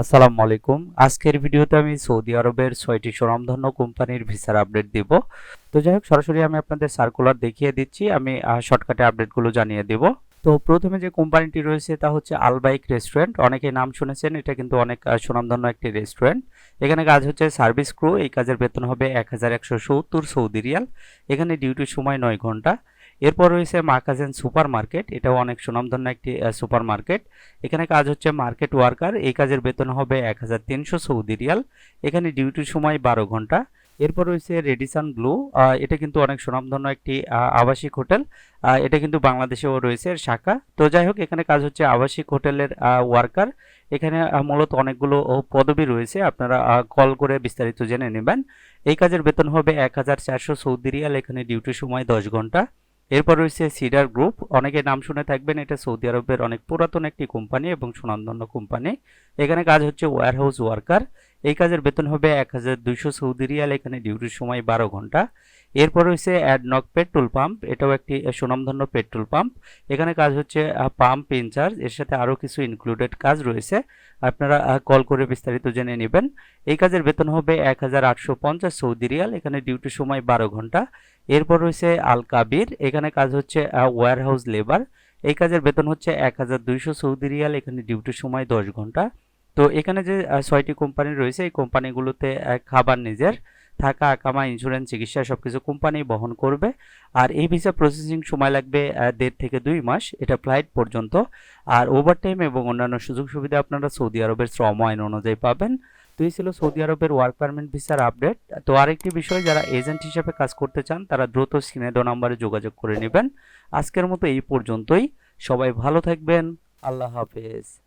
আসসালামু আলাইকুম। আজকের ভিডিওতে আমি সৌদি আরবের ছয়টি স্বনামধন্য কোম্পানির ভিসার আপডেট দিব। তো যাই হোক, সরাসরি আমি আপনাদের সার্কুলার দেখিয়ে দিচ্ছি। আমি শর্টকাটে আপডেটগুলো জানিয়ে দেব। তো প্রথমে যে কোম্পানিটি রয়েছে, তা হচ্ছে আলবাইক রেস্টুরেন্ট অনেকে নাম শুনেছেন, এটা কিন্তু অনেক সুনামধন্য একটি রেস্টুরেন্ট এখানে কাজ হচ্ছে সার্ভিস ক্রু এই কাজের বেতন হবে এক হাজার একশো সত্তর সৌদি রিয়াল। এখানে ডিউটির সময় নয় ঘণ্টা। এরপর রয়েছে মাকাজেন সুপার মার্কেট এটাও অনেক সুনামধন্য একটি সুপার মার্কেট এখানে কাজ হচ্ছে মার্কেট ওয়ার্কার। এই কাজের বেতন হবে এক হাজার তিনশো সৌদি রিয়াল। এখানে ডিউটির সময় বারো ঘণ্টা। এরপর রয়েছে রেডিসান ব্লু। এটা কিন্তু অনেক সুনামধন্য একটি আবাসিক হোটেল। এটা কিন্তু বাংলাদেশেও রয়েছে এর শাখা। তো যাই হোক, এখানে কাজ হচ্ছে আবাসিক হোটেলের ওয়ার্কার। এখানে মূলত অনেকগুলো পদবি রয়েছে। আপনারা কল করে বিস্তারিত জেনে নেবেন। এই কাজের বেতন হবে এক হাজার চারশো সৌদি রিয়াল। এখানে ডিউটির সময় দশ ঘণ্টা। এরপর রয়েছে সিডার গ্রুপ অনেকে নাম শুনে থাকবেন, এটা সৌদি আরবের অনেক পুরাতন একটি কোম্পানি এবং সুনামধন্য কোম্পানি। এখানে কাজ হচ্ছে ওয়্যারহাউস ওয়ার্কার এই কাজের বেতন হবে এক হাজার দুইশো সৌদি রিয়াল, এখানে ডিউটির সময় বারো ঘণ্টা। এরপর রয়েছে অ্যাডনক পেট্রোল পাম্প এটাও একটি সুনামধন্য পেট্রোল পাম্প এখানে কাজ হচ্ছে পাম্প ইনচার্জ এর সাথে আরও কিছু ইনক্লুডেড কাজ রয়েছে। আপনারা কল করে বিস্তারিত জেনে নেবেন। এই কাজের বেতন হবে এক হাজার আটশো পঞ্চাশ সৌদি রিয়াল, এখানে ডিউটির সময় বারো ঘণ্টা। এরপর রয়েছে আল কাবির এখানে কাজ হচ্ছে ওয়্যার হাউস লেবার এই কাজের বেতন হচ্ছে এক হাজার দুইশো সৌদি রিয়াল, এখানে ডিউটির সময় দশ ঘণ্টা। তো এখানে যে ছয়টি কোম্পানি রয়েছে, এই কোম্পানিগুলোতে খাবার নিজের, থাকা আকামা ইন্স্যুরেন্স চিকিৎসা, সবকিছু কোম্পানি বহন করবে। আর এই ভিসা প্রসেসিং সময় লাগবে দেড় থেকে দুই মাস, এটা ফ্লাইট পর্যন্ত। আর ওভারটাইম এবং অন্যান্য সুযোগ সুবিধা আপনারা সৌদি আরবের শ্রম আইন অনুযায়ী পাবেন। তো এই ছিল সৌদি আরবের ওয়ার্ক পারমিট ভিসার আপডেট তো আরেকটি বিষয়, যারা এজেন্ট হিসেবে কাজ করতে চান, তারা দ্রুত স্ক্রিনে নাম্বারে যোগাযোগ করে নেবেন। আজকের মতো এই পর্যন্তই। সবাই ভালো থাকবেন। আল্লাহ হাফেজ।